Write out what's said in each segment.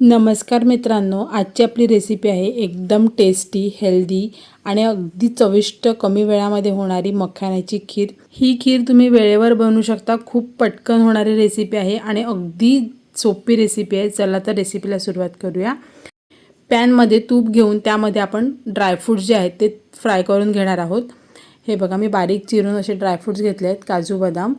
नमस्कार मित्रांनो आजची आपली रेसिपी आहे एकदम टेस्टी हेल्दी आणि अगदी चविष्ट कमी वेळामध्ये होणारी मखाण्याची खीर. ही खीर तुम्ही वेळेवर बनवू शकता. खूप पटकन होणारी रेसिपी आहे आणि अगदी सोपी रेसिपी आहे. चला तर रेसिपीला सुरुवात करूया. पॅनमध्ये तूप घेऊन त्यामध्ये आपण ड्रायफ्रूट्स जे आहेत ते फ्राय करून घेणार आहोत. हे बघा मी बारीक चिरून असे ड्रायफ्रूट्स घेतले आहेत. काजू बदाम.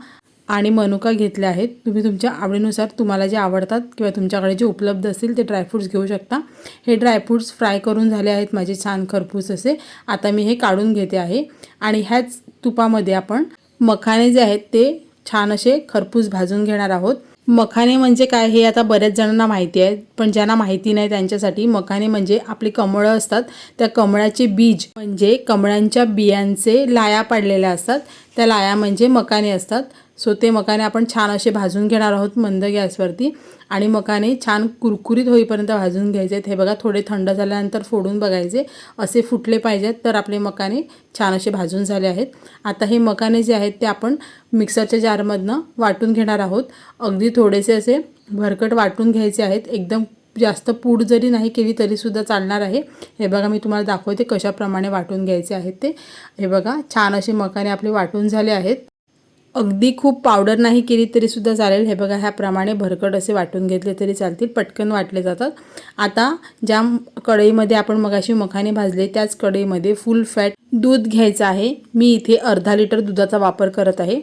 आणि मनुका घेतल्या आहेत. तुम्ही तुमच्या आवडीनुसार तुम्हाला जे आवडतात किंवा तुमच्याकडे जे उपलब्ध असतील ते ड्रायफ्रूट्स घेऊ शकता. हे ड्रायफ्रूट्स फ्राय करून झाले आहेत माझे छान खरपूस असे. आता मी हे काढून घेते आहे. आणि ह्याच तुपामध्ये आपण मखाने जे आहेत ते छान असे खरपूस भाजून घेणार आहोत. मखाने म्हणजे काय हे आता बऱ्याच जणांना माहिती आहे पण ज्यांना माहिती नाही त्यांच्यासाठी मखाने म्हणजे आपली कमळं असतात. त्या कमळाचे बीज म्हणजे कमळांच्या बियांचे लाया पाडलेल्या असतात. त्या लाया म्हणजे मखाने असतात. सो ते मकाने आपण छान असे भाजून घेणार आहोत मंद गॅसवरती. आणि मकाने छान कुरकुरीत होईपर्यंत भाजून घ्यायचे आहेत. हे बघा थोडे थंड झाल्यानंतर फोडून बघायचे. असे फुटले पाहिजेत तर आपले मकाने छान असे भाजून झाले आहेत. आता हे मकाने जे आहेत ते आपण मिक्सरच्या जारमधनं वाटून घेणार आहोत. अगदी थोडेसे असे भरकट वाटून घ्यायचे आहेत. एकदम जास्त पूड जरी नाही केली तरीसुद्धा चालणार आहे. हे बघा मी तुम्हाला दाखवते कशाप्रमाणे वाटून घ्यायचे आहेत ते. हे बघा छान असे मकाने आपले वाटून झाले आहेत. अगदी खूप पावडर नाही केली तरीसुद्धा चालेल. हे बघा ह्याप्रमाणे भरकट असे वाटून घेतले तरी चालतील. पटकन वाटले जातात. आता ज्या कढईमध्ये आपण मगाशी मखाने भाजले त्याच कढईमध्ये फुल फॅट दूध घ्यायचं आहे. मी इथे अर्धा लिटर दुधाचा वापर करत आहे.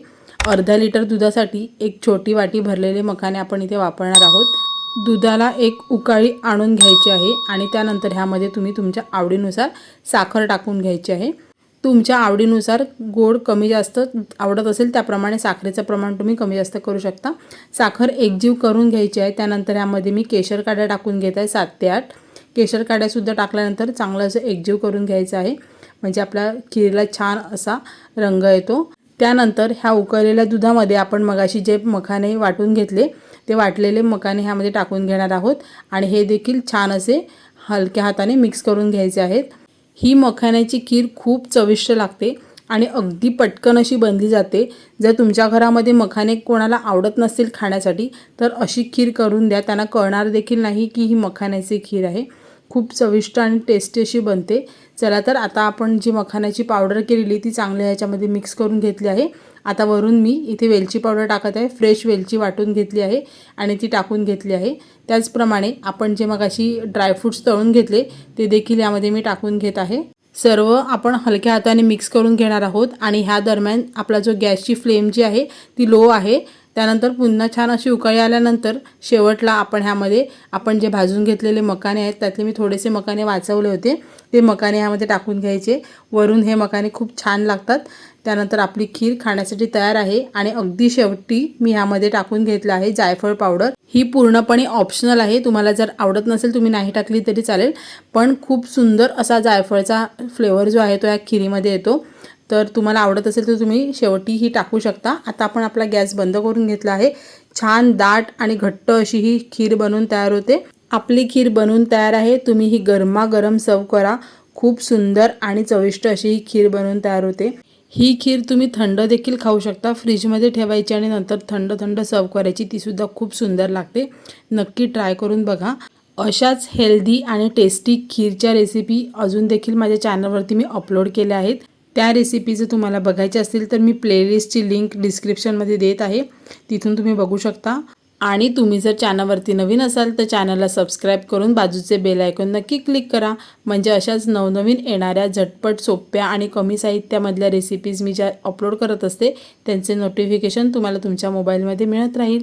अर्धा लिटर दुधासाठी एक छोटी वाटी भरलेले मखाने आपण इथे वापरणार आहोत. दुधाला एक उकाळी आणून घ्यायची आहे आणि त्यानंतर ह्यामध्ये तुम्ही तुमच्या आवडीनुसार साखर टाकून घ्यायची आहे. तुमच्या आवडीनुसार गोड कमी जास्त आवडत असेल त्याप्रमाणे साखरेचं प्रमाण तुम्ही कमी जास्त करू शकता. साखर एकजीव करून घ्यायची आहे त्यानंतर यामध्ये मी केशर काड्या टाकून घेत आहे सात ते आठ. केशर काड्यासुद्धा टाकल्यानंतर चांगलं असं एकजीव करून घ्यायचं आहे. म्हणजे आपल्या खीरला छान असा रंग येतो. त्यानंतर ह्या उकळलेल्या दुधामध्ये आपण मगाशी जे मखाने वाटून घेतले ते वाटलेले मखाने ह्यामध्ये टाकून घेणार आहोत. आणि हे देखील छान असे हलक्या हाताने मिक्स करून घ्यायचे आहेत. ही मखाण्याची खीर खूप चविष्ट लागते आणि अगदी पटकन अशी बनली जाते. जर तुमच्या घरामध्ये मखाने कोणाला आवडत नसतील खाण्यासाठी तर अशी खीर करून द्या. त्यांना कळणार देखील नाही की ही मखाण्याची खीर आहे. खूप चविष्ट आणि टेस्टी अशी बनते. चला तर आता आपण जी मखाण्याची पावडर केलेली ती चांगल्या ह्याच्यामध्ये मिक्स करून घेतली आहे. आता वरून मी इथे वेलची पावडर टाकत आहे. फ्रेश वेलची वाटून घेतली आहे आणि ती टाकून घेतली आहे. त्याचप्रमाणे आपण जे मग अशी ड्रायफ्रूट्स तळून घेतले ते देखील यामध्ये मी टाकून घेत आहे. सर्व आपण हलक्या हाताने मिक्स करून घेणार आहोत आणि ह्या दरम्यान आपला जो गॅसची फ्लेम जी आहे ती लो आहे. त्यानंतर पुन्हा छान अशी उकळी आल्यानंतर शेवटला आपण ह्यामध्ये आपण जे भाजून घेतलेले मकाने आहेत त्यातले मी थोडेसे मकाने वाचवले होते. ते मकाने ह्यामध्ये टाकून घ्यायचे. वरून हे मकाने खूप छान लागतात. त्यानंतर आपली खीर खाण्यासाठी तयार आहे आणि अगदी शेवटी मी ह्यामध्ये टाकून घेतलं आहे जायफळ पावडर. ही पूर्णपणे ऑप्शनल आहे. तुम्हाला जर आवडत नसेल तुम्ही नाही टाकली तरी चालेल. पण खूप सुंदर असा जायफळचा फ्लेवर जो आहे तो या खिरीमध्ये येतो. तर तुम्हाला आवडत असेल तर तुम्ही शेवटी ही टाकू शकता. आता आपण आपला गॅस बंद करून घेतला आहे. छान दाट आणि घट्ट अशी ही खीर बनवून तयार होते. आपली खीर बनवून तयार आहे. तुम्ही ही गरमागरम सर्व करा. खूप सुंदर आणि चविष्ट अशी ही खीर बनवून तयार होते. ही खीर तुम्ही थंड देखील खाऊ शकता. फ्रीजमध्ये ठेवायची आणि नंतर थंड थंड सर्व करायची तीसुद्धा खूप सुंदर लागते. नक्की ट्राय करून बघा. अशाच हेल्दी आणि टेस्टी खीरच्या रेसिपी अजून देखील माझ्या चॅनलवरती मी अपलोड केल्या आहेत. त्या रेसिपी जर तुम्हाला बघायच्या असतील तर मी प्लेलिस्टची लिंक डिस्क्रिप्शनमध्ये देत आहे. तिथून तुम्ही बघू शकता. आणि तुम्ही जर चॅनलवरती नवीन असाल तर चॅनलला सबस्क्राईब करून बाजूचे बेल आयकॉन नक्की क्लिक करा. म्हणजे अशाच नवनवीन येणाऱ्या झटपट सोप्या आणि कमी साहित्यामधल्या रेसिपीज मी ज्या अपलोड करत असते त्यांचे नोटिफिकेशन तुम्हाला तुमच्या मोबाईलमध्ये मिळत राहील.